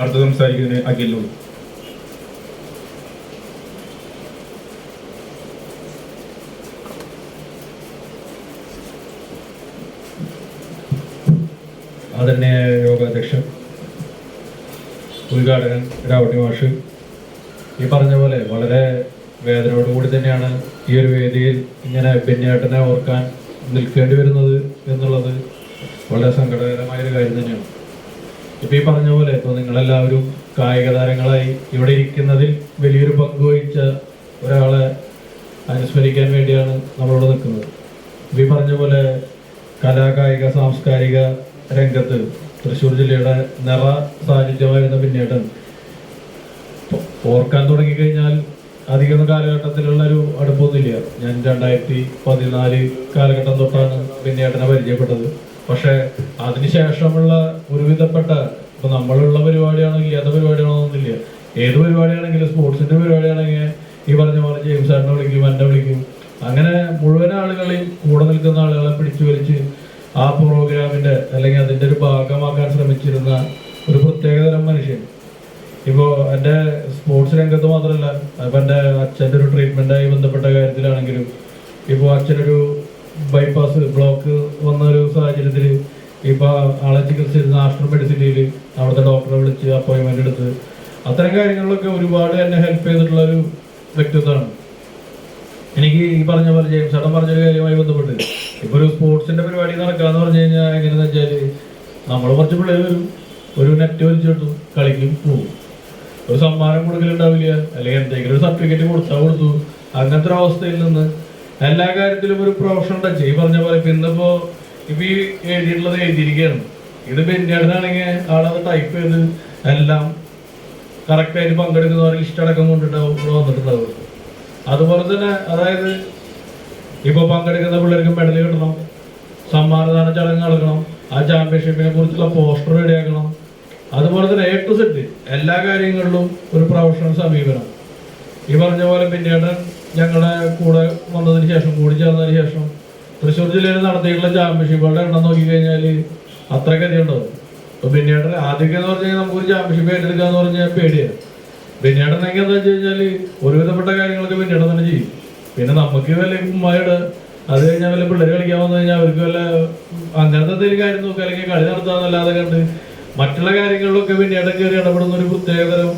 അടുത്ത സംസാരിക്കുന്നതിന് അഖിലൂർ ആദരണീയ യോഗാധ്യക്ഷൻ ഉദ്ഘാടകൻ രാവട്ടി മാഷ്. ഈ പറഞ്ഞ പോലെ വളരെ വേദനയോടുകൂടി തന്നെയാണ് ഈ ഒരു വേദിയിൽ ഇങ്ങനെ ബെന്നിയേട്ടനെ ഓർക്കാൻ നിൽക്കേണ്ടി വരുന്നത് എന്നുള്ളത് വളരെ സങ്കടകരമായൊരു കാര്യം തന്നെയാണ്. ഇപ്പൊ ഈ പറഞ്ഞ പോലെ ഇപ്പൊ നിങ്ങളെല്ലാവരും കായിക താരങ്ങളായി ഇവിടെ ഇരിക്കുന്നതിൽ വലിയൊരു പങ്ക് വഹിച്ച ഒരാളെ അനുസ്മരിക്കാൻ വേണ്ടിയാണ് നമ്മളിവിടെ നിൽക്കുന്നത്. ഈ പറഞ്ഞ പോലെ കലാ കായിക സാംസ്കാരിക രംഗത്ത് തൃശ്ശൂർ ജില്ലയുടെ നിറ സാന്നിധ്യമായിരുന്ന പിന്നീട് ഓർക്കാൻ തുടങ്ങിക്കഴിഞ്ഞാൽ അധികം കാലഘട്ടത്തിലുള്ള ഒരു അടുപ്പമൊന്നുമില്ല ഞാൻ രണ്ടായിരത്തി പതിനാല് കാലഘട്ടം തൊട്ടാണ് പിന്നേട്ടനെ പരിചയപ്പെട്ടത്. പക്ഷെ അതിനുശേഷമുള്ള ഒരുവിധപ്പെട്ട ഇപ്പൊ നമ്മളുള്ള പരിപാടിയാണോ ഇല്ലാത്ത പരിപാടിയാണോ ഒന്നുമില്ല ഏത് പരിപാടിയാണെങ്കിലും സ്പോർട്സിന്റെ പരിപാടിയാണെങ്കിൽ ഈ പറഞ്ഞ പോലെ ജെയിംസ് ആറിനെ വിളിക്കും എന്നെ വിളിക്കും. അങ്ങനെ മുഴുവൻ ആളുകളെയും കൂടെ നിൽക്കുന്ന ആളുകളെ പിടിച്ചു വലിച്ച് ആ പ്രോഗ്രാമിന്റെ അല്ലെങ്കിൽ അതിന്റെ ഒരു ഭാഗമാക്കാൻ ശ്രമിച്ചിരുന്ന ഒരു പ്രത്യേകതരം മനുഷ്യൻ. ഇപ്പോ എന്റെ സ്പോർട്സ് രംഗത്ത് മാത്രമല്ല അപ്പൊ എന്റെ അച്ഛന്റെ ഒരു ട്രീറ്റ്മെന്റായി ബന്ധപ്പെട്ട കാര്യത്തിലാണെങ്കിലും ഇപ്പോ അച്ഛനൊരു ബൈപ്പാസ് ബ്ലോക്ക് വന്ന ഒരു സാഹചര്യത്തിൽ ഇപ്പൊ ആളെ ചികിത്സിച്ചിരുന്ന നാഷണൽ മെഡിസിനിയിൽ അവിടുത്തെ ഡോക്ടറെ വിളിച്ച് അപ്പോയിന്റ്മെന്റ് എടുത്ത്. അത്തരം കാര്യങ്ങളിലൊക്കെ ഒരുപാട് എന്നെ ഹെൽപ്പ് ചെയ്തിട്ടുള്ള ഒരു വ്യക്തിത്വമാണ്. എനിക്ക് ഈ പറഞ്ഞ പോലെ ജെയിംസ് ചേട്ടൻ പറഞ്ഞൊരു കാര്യവുമായി ബന്ധപ്പെട്ട് ഇപ്പൊ ഒരു സ്പോർട്സിന്റെ പരിപാടി നടക്കാന്ന് പറഞ്ഞു കഴിഞ്ഞാൽ എങ്ങനെയെന്ന് വെച്ചാൽ നമ്മൾ കുറച്ച് പിള്ളേർ വരും. ഒരു നെറ്റ് വലിച്ചിട്ടും കളിക്കും പോകും ഒരു സമ്മാനം കൊടുക്കലുണ്ടാവില്ല. അല്ലെങ്കിൽ എന്തെങ്കിലും ഒരു സർട്ടിഫിക്കറ്റ് കൊടുത്താൽ കൊടുത്തു. അങ്ങനത്തെ ഒരു അവസ്ഥയിൽ നിന്ന് എല്ലാ കാര്യത്തിലും ഒരു പ്രൊഫഷൻ ടച്ച് ഈ പറഞ്ഞ പോലെ ഇപ്പൊ ഇന്നിപ്പോ ഇപ്പൊ ഈ എഴുതിയിട്ടുള്ളത് എഴുതിയിരിക്കുകയാണ്. ഇത് ബെന്യാടനാണെങ്കിൽ ആളത് ടൈപ്പ് ചെയ്ത് എല്ലാം കറക്റ്റായിട്ട് പങ്കെടുക്കുന്നവർ ലിസ്റ്റ് അടക്കം കൊണ്ടിട്ടുണ്ടാവും ഇവിടെ അതുപോലെ തന്നെ അതായത് ഇപ്പൊ പങ്കെടുക്കുന്ന പിള്ളേർക്ക് മെഡൽ കിട്ടണം സമ്മാനദാന ചടങ്ങ് നടക്കണം ആ ചാമ്പ്യൻഷിപ്പിനെ കുറിച്ചുള്ള പോസ്റ്റർ റെഡിയാക്കണം അതുപോലെ തന്നെ എ ടു സെറ്റ് എല്ലാ കാര്യങ്ങളിലും ഒരു പ്രൊഫഷണൽ സമീപനം. ഈ പറഞ്ഞ പോലെ പിന്നീട് ഞങ്ങളുടെ കൂടെ വന്നതിന് ശേഷം കൂടി ചേർന്നതിന് ശേഷം തൃശ്ശൂർ ജില്ലയിൽ നടത്തിയിട്ടുള്ള ചാമ്പ്യൻഷിപ്പുകളുടെ എണ്ണം നോക്കിക്കഴിഞ്ഞാൽ അത്ര അധികം ഉണ്ടാവും അപ്പൊ പിന്നീട് ആദ്യമൊക്കെ എന്ന് പറഞ്ഞു കഴിഞ്ഞാൽ നമുക്കൊരു ചാമ്പ്യൻഷിപ്പ് ഏറ്റെടുക്കുക എന്ന് പറഞ്ഞാൽ പേടിയാണ്. പിന്നീട് എന്നെങ്കിൽ എന്താ വെച്ച് കഴിഞ്ഞാൽ ഒരുവിധപ്പെട്ട കാര്യങ്ങളൊക്കെ പിന്നീട് തന്നെ ചെയ്യും. പിന്നെ നമുക്ക് വല്ല ഉമ്മായുടെ അത് കഴിഞ്ഞാൽ വല്ല പിള്ളേർ കളിക്കാൻ വന്നു കഴിഞ്ഞാൽ അവർക്ക് വല്ല അങ്ങനത്തെ എന്തെങ്കിലും കാര്യം നോക്കുക അല്ലെങ്കിൽ കളി നടത്താന്നല്ലാതെ കണ്ട് മറ്റുള്ള കാര്യങ്ങളിലൊക്കെ പിന്നീട് കയറി ഇടപെടുന്ന ഒരു പ്രത്യേകതരം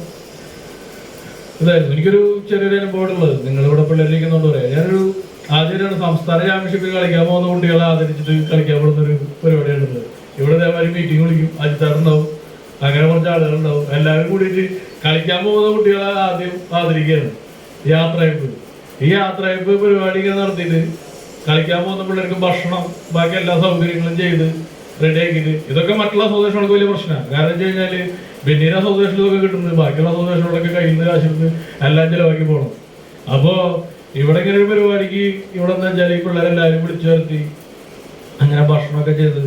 ഇതായിരുന്നു. എനിക്കൊരു ചെറിയൊരു അനുഭവം ഉള്ളത് നിങ്ങളിവിടെ പിള്ളേരിക്കുന്നുണ്ട് പറയാം. ഞാനൊരു ആദ്യമായിട്ടാണ് സംസ്ഥാന ചാമ്പ്യൻഷിപ്പിൽ കളിക്കാൻ പോകുന്ന കുട്ടികളെ ആദരിച്ചിട്ട് കളിക്കാൻ പോകുന്ന ഒരു പരിപാടിയാണ് ഉള്ളത് ഇവിടെ ഇതേമാതിരി മീറ്റിംഗ് വിളിക്കും അജിത്താറുണ്ടാവും അങ്ങനെ കുറച്ച് ആളുകളുണ്ടാവും. എല്ലാവരും കൂടിയിട്ട് കളിക്കാൻ പോകുന്ന കുട്ടികളെ ആദ്യം ആദരിക്കുകയാണ് യാത്രയപ്പ് ഈ യാത്രയപ്പ് പരിപാടി ഇങ്ങനെ നടത്തിയിട്ട് കളിക്കാൻ പോകുന്ന പിള്ളേർക്ക് ഭക്ഷണം ബാക്കി എല്ലാ സൗകര്യങ്ങളും ചെയ്ത് റെഡി ആക്കിയിട്ട് ഇതൊക്കെ മറ്റുള്ള സ്വദേശങ്ങൾക്ക് വലിയ പ്രശ്നമാണ്. കാരണം വെച്ച് കഴിഞ്ഞാൽ അസോസിയേഷനിൽ ഇതൊക്കെ കിട്ടുന്നത് ബാക്കിയുള്ള സ്വദേശങ്ങളൊക്കെ കയ്യിൽ നിന്ന് കാശെടുത്ത് എല്ലാം ചിലവാക്കി പോകണം അപ്പോ ഇവിടെ ഇങ്ങനെ ഒരു പരിപാടിക്ക് ഇവിടെ വെച്ചാൽ ഈ പിള്ളേരെല്ലാവരും വിളിച്ചു വരുത്തി അങ്ങനെ ഭക്ഷണമൊക്കെ ചെയ്ത്.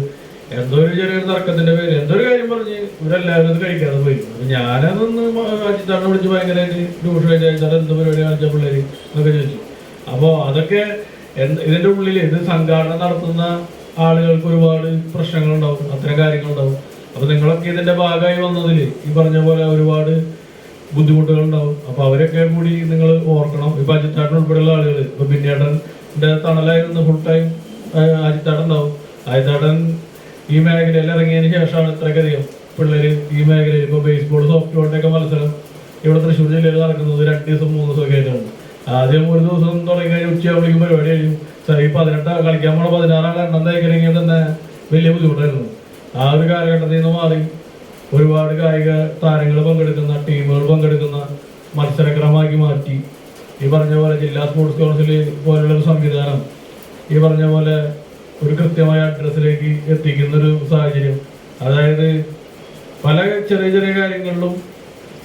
എന്തോ ഒരു ചെറിയൊരു തർക്കത്തിന്റെ പേര്. എന്തോ ഒരു കാര്യം പറഞ്ഞ് ഇവരെല്ലാവരും അത് കഴിക്കാതെ പോയി. ഞാനതൊന്ന് അജിത്താറിനെ വിളിച്ച് ഭയങ്കരമായിട്ട് ട്യൂഷൻ കഴിച്ചാൽ എന്ത് പരിപാടി കാണിച്ച പിള്ളേര് എന്നൊക്കെ ചോദിച്ചു. അപ്പോ അതൊക്കെ ഇതിന്റെ ഉള്ളിൽ ഇത് സംഘാടനം നടത്തുന്ന ആളുകൾക്ക് ഒരുപാട് പ്രശ്നങ്ങളുണ്ടാവും. അത്തരം കാര്യങ്ങളുണ്ടാവും. അപ്പൊ നിങ്ങളൊക്കെ ഇതിന്റെ ഭാഗമായി വന്നതിൽ ഈ പറഞ്ഞ പോലെ ഒരുപാട് ബുദ്ധിമുട്ടുകൾ ഉണ്ടാവും അപ്പൊ അവരൊക്കെ കൂടി നിങ്ങൾ ഓർക്കണം. ഇപ്പൊ അജിത്താട്ടൻ ഉൾപ്പെടെയുള്ള ആളുകൾ ഇപ്പൊ ബിന്നിയേട്ടന്റെ തണലായിരുന്നു ഫുൾ ടൈം അജിത്താട്ടൻ ഉണ്ടാവും അജിത്താട്ടൻ ഈ മേഖലയിൽ ഇറങ്ങിയതിന് ശേഷമാണ് ഇത്രയധികം പിള്ളേർ ഈ മേഖലയിൽ ഇപ്പൊ ബേസ്ബോൾ സോഫ്റ്റ് ബോളിന്റെ മത്സരം ഇവിടെ തൃശ്ശൂർ ജില്ലയിൽ നടക്കുന്നത് രണ്ട് ദിവസം മൂന്ന് ദിവസം ഒക്കെ ആയിട്ടാണ്. ആദ്യം ഒരു ദിവസം തുടങ്ങി കഴിഞ്ഞാൽ ഉച്ചയാവുമ്പോഴേക്കും പരിപാടി കഴിയും. സാർ ഈ പതിനെട്ട് കളിക്കാൻ പോണ പതിനാറാം എണ്ണം തയ്ക്കണമെങ്കിൽ തന്നെ വലിയ ബുദ്ധിമുട്ടായിരുന്നു. ആ ഒരു കാലഘട്ടത്തിൽ നിന്ന് മാറി. ഒരുപാട് കായിക താരങ്ങൾ പങ്കെടുക്കുന്ന ടീമുകൾ പങ്കെടുക്കുന്ന മത്സരക്രമമാക്കി മാറ്റി. ഈ പറഞ്ഞ പോലെ ജില്ലാ സ്പോർട്സ് കൗൺസിൽ പോലുള്ള ഒരു സംവിധാനം ഈ പറഞ്ഞ പോലെ ഒരു കൃത്യമായ അഡ്രസ്സിലേക്ക് എത്തിക്കുന്ന ഒരു സാഹചര്യം. അതായത് പല ചെറിയ ചെറിയ കാര്യങ്ങളിലും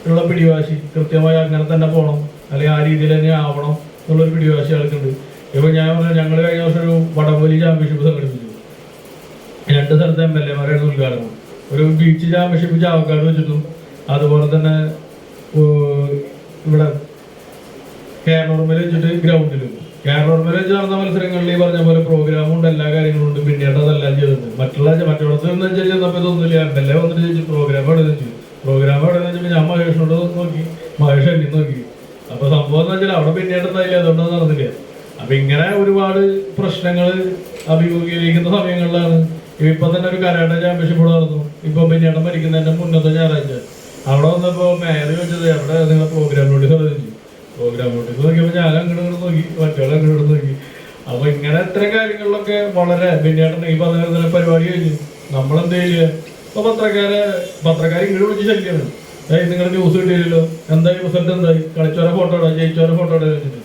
ഉള്ള പിടിവാശി കൃത്യമായി അങ്ങനെ തന്നെ പോകണം അല്ലെങ്കിൽ ആ രീതിയിൽ തന്നെ ആവണം എന്നുള്ളൊരു പിടിവാശി ആൾക്കുണ്ട്. ഇപ്പൊ ഞാൻ പറഞ്ഞു ഞങ്ങൾ കഴിഞ്ഞ വർഷം ഒരു വടംവലി ചാമ്പ്യൻഷിപ്പ് സംഘടിപ്പിച്ചു. രണ്ട് സ്ഥലത്തെ എം എൽ എമാരായിരുന്നു ഉദ്ഘാടനം. ഒരു ബീച്ച് ചാമ്പ്യൻഷിപ്പ് ചാവക്കാട് വെച്ചിട്ടും അതുപോലെ തന്നെ ഇവിടെ കേരളോർമയിൽ വെച്ചിട്ട് ഗ്രൗണ്ടിലും കേരളോർമയിൽ വെച്ച് നടന്ന മത്സരങ്ങളിൽ ഈ പറഞ്ഞ പോലെ പ്രോഗ്രാമും ഉണ്ട് എല്ലാ കാര്യങ്ങളും ഉണ്ട്. പിന്നീട് അതെല്ലാം ചെയ്തിട്ടുണ്ട്. മറ്റുള്ള മറ്റുള്ള എന്ന് വെച്ചാൽ ചെന്നപ്പോൾ ഇതൊന്നുമില്ല എം എൽ എ വന്നിട്ട് ചോദിച്ചു പ്രോഗ്രാം എവിടെ? ചോദിച്ചു. പ്രോഗ്രാം എവിടെ? ചോദിച്ചപ്പോൾ ഞാൻ മഹേഷിനോട് നോക്കി. മഹേഷ് എന്നെ നോക്കി. അപ്പൊ സംഭവം എന്ന് വെച്ചാൽ അവിടെ പിന്നീട് എന്തായില്ല അതുകൊണ്ടൊന്നും നടന്നില്ല. അപ്പൊ ഇങ്ങനെ ഒരുപാട് പ്രശ്നങ്ങൾ അഭിമുഖീകരിക്കുന്ന സമയങ്ങളിലാണ് ഇപ്പൊ തന്നെ ഒരു കരാട്ട ചാമ്പ്യൻഷിപ്പ് ഇവിടെ നടന്നു. ഇപ്പൊ പിന്നീട് മരിക്കുന്നതിന്റെ മുന്നത്തെ ഞായറാഴ്ച. അവിടെ വന്നപ്പോ മേയർ ചോദിച്ചത് അവിടെ നിങ്ങൾ പ്രോഗ്രാം നോട്ടീസ് ചോദിച്ചു പ്രോഗ്രാം നോട്ടീസ് നോക്കിയപ്പോ ഞാൻ അങ്ങോട്ട് ഇങ്ങോട്ട് നോക്കി മറ്റേ അങ്ങോട്ട് നോക്കി. അപ്പൊ ഇങ്ങനെ എത്ര കാര്യങ്ങളിലൊക്കെ വളരെ പിന്നീട് ഈ പറഞ്ഞ പരിപാടി കഴിഞ്ഞു. നമ്മളെന്ത് ചെയ്യുക ഇപ്പൊ പത്രക്കാരെ പത്രക്കാരെ ഇങ്ങോട്ട് വിളിച്ച് ശല്യമാണ് അതായത് നിങ്ങളുടെ ന്യൂസ് കിട്ടിയില്ലല്ലോ. എന്തായി റിസൾട്ട് എന്തായി? കളിച്ചോരെ ഫോട്ടോ ഇടാം ജയിച്ചോരെ ഫോട്ടോ ഇടാൻ വെച്ചിട്ട്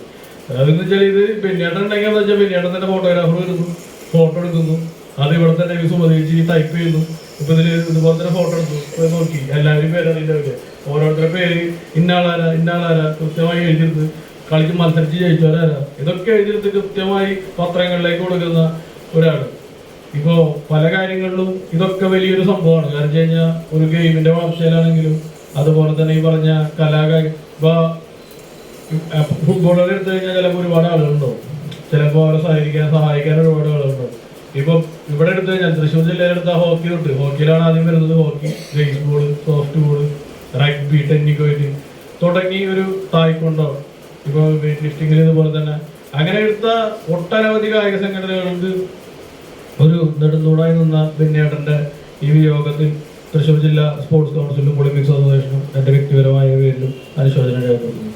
അതെന്ന് വെച്ചാൽ ഇത് പിന്നീട് ഉണ്ടെങ്കിൽ എന്താ വെച്ചാൽ പിന്നീട് തന്നെ ഫോട്ടോഗ്രാഫർ വരുന്നു. ഫോട്ടോ എടുക്കുന്നു. അത് ഇവിടെ തന്നെ സുമതിച്ച് ടൈപ്പ് ചെയ്യുന്നു. ഇപ്പൊ ഇതിൽ ഇതുപോലെ തന്നെ ഫോട്ടോ എടുത്തു. നോക്കി. എല്ലാവരും പേര്. അറിയില്ല ഓരോരുത്തരുടെ പേര്. ഇന്നാളാരാ? ഇന്നാളാരാ? കൃത്യമായി എഴുതിയെടുത്ത് കളിക്ക് മത്സരിച്ച് ജയിച്ചവരാരാ? ഇതൊക്കെ എഴുതിയെടുത്ത് കൃത്യമായി പത്രങ്ങളിലേക്ക് കൊടുക്കുന്ന ഒരാൾ. ഇപ്പോ പല കാര്യങ്ങളിലും ഇതൊക്കെ വലിയൊരു സംഭവമാണ്. കാരണം കഴിഞ്ഞാൽ ഒരു ഗെയിമിന്റെ വളർച്ചയിലാണെങ്കിലും അതുപോലെ തന്നെ ഈ പറഞ്ഞ കലാകാരി ഇപ്പൊ ഫുട്ബോളർ കഴിഞ്ഞാൽ ചിലപ്പോൾ ഒരുപാട് ആളുകളുണ്ടാവും. ചിലപ്പോൾ അവരെ സഹായിക്കാൻ സഹായിക്കാൻ ഒരുപാട് ആളുകളുണ്ടാവും. ഇപ്പൊ ഇവിടെ എടുത്തു കഴിഞ്ഞാൽ തൃശ്ശൂർ ജില്ലയിലെടുത്ത ഹോക്കി തൊട്ട് ഹോക്കിയിലാണ് ആദ്യം വരുന്നത് hockey baseball soft ball rugby tennikoit തുടങ്ങി ഒരു തായ്ക്കൊണ്ടോ ഇപ്പൊ വെയിറ്റ് ലിഫ്റ്റിംഗിൽ ഇതുപോലെ തന്നെ അങ്ങനെ എടുത്ത ഒട്ടനവധി കായിക സംഘടനകൾക്ക് ഒരു നെടുന്തൂടായി നിന്ന ബെന്നിയേട്ടന്റെ ഈ വിയോഗത്തിൽ തൃശ്ശൂർ ജില്ലാ സ്പോർട്സ് കൗൺസിലും ഒളിമ്പിക്സ് അസോസിയേഷനും എന്റെ വ്യക്തിപരമായ പേരിലും അനുശോചന രേഖപ്പെടുത്തുന്നു.